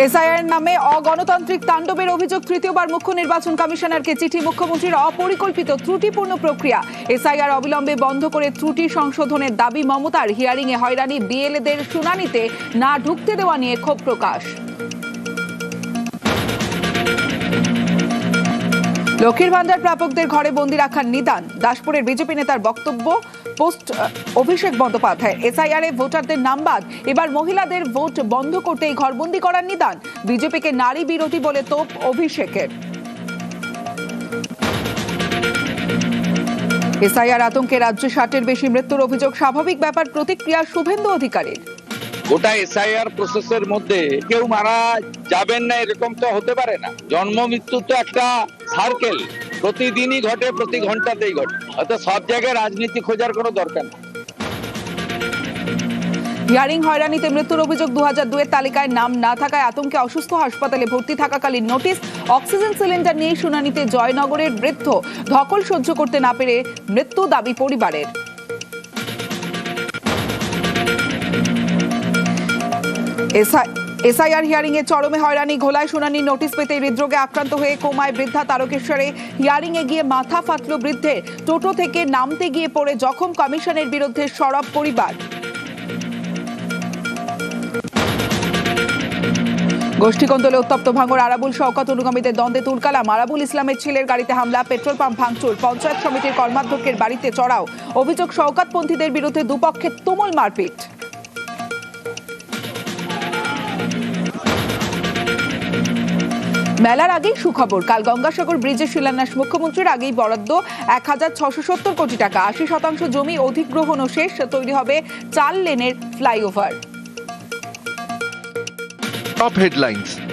SIR নামে অগণতান্ত্রিক তাণ্ডবের অভিযোগ তৃতীয়বার মুখ্য নির্বাচন কমিশনারকে চিঠি মুখ্যমন্ত্রীর অপরিকল্পিত ত্রুটিপূর্ণ প্রক্রিয়া। এসআইআর অবিলম্বে বন্ধ করে ত্রুটি সংশোধনের দাবি মমতার। হিয়ারিংয়ে হয়রানি বিএলএদের শুনানিতে না ঢুকতে দেওয়া নিয়ে ক্ষোভ প্রকাশ। লক্ষ্মীর ভান্ডার প্রাপকদের ঘরে বন্দি রাখার নিদান। দাসপুরের বিজেপি নেতার বক্তব্য, পোস্ট অভিষেক বন্দ্যোপাধ্যায়। এসআইআর এ ভোটারদের নাম বাদ। এবার মহিলাদের ভোট বন্ধ করতে এই ঘরবন্দি করার নিদান। বিজেপিকে নারী বিরোধী বলে তোপ অভিষেকের। এসআইআর আতঙ্কে রাজ্যে ষাটের বেশি মৃত্যুর অভিযোগ স্বাভাবিক ব্যাপার। প্রতিক্রিয়া শুভেন্দু অধিকারীর। গোটা এসআইআর প্রসেসের মধ্যে কেউ মারা যাবেন না, এরকম তো হতে পারে না। জন্ম, মৃত্যু তো একটা সার্কেল প্রতিদিনই ঘটে, প্রতি ঘন্টাতেই ঘটে। অর্থাৎ সব জায়গায় রাজনীতি খোঁজার কোনো দরকার নেই। হিয়ারিং হয়রানিতে মৃত্যুর অভিযোগ দু হাজার দুয়ের তালিকায় নাম না থাকায় আতঙ্কে অসুস্থ হাসপাতালে ভর্তি থাকাকালীন নোটিশ, অক্সিজেন সিলিন্ডার নিয়ে শুনানিতে জয়নগরের বৃদ্ধ। ধকল সহ্য করতে না পেরে মৃত্যু দাবি পরিবারের। এসআইআর হিয়ারিং এ চরমে হয়রানি, ঘোলায় শুনানি নোটিশ পেতে হৃদরোগে আক্রান্ত হয়ে কোমায় বৃদ্ধা তারকেশ্বরে হিয়ারিং এ গিয়ে মাথা ফাটল বৃদ্ধের। টোটো থেকে নামতে গিয়ে পড়ে জখম কমিশনের বিরুদ্ধে সরব পরিবার। গোষ্ঠীকন্দলে উত্তপ্ত ভাঙর আরাবুল শওকত অনুগামীদের দ্বন্দ্বে তুলকালাম। আরাবুল ইসলামের ছেলের গাড়িতে হামলা, পেট্রোল পাম্প ভাঙচুর, পঞ্চায়েত সমিতির কর্মাধ্যক্ষের বাড়িতে চড়াও। অভিযোগ শওকতপন্থীদের বিরুদ্ধে দুপক্ষে তুমুল মারপিট। মেলার আগেই সুখবর। কাল গঙ্গাসাগর ব্রিজের শিলান্যাস। মুখ্যমন্ত্রীর আগেই বরাদ্দ এক হাজার ছশো সত্তর কোটি টাকা। আশি শতাংশ জমি অধিগ্রহণ ও শেষ। তৈরি হবে চার লেনের ফ্লাইওভার। Headlines.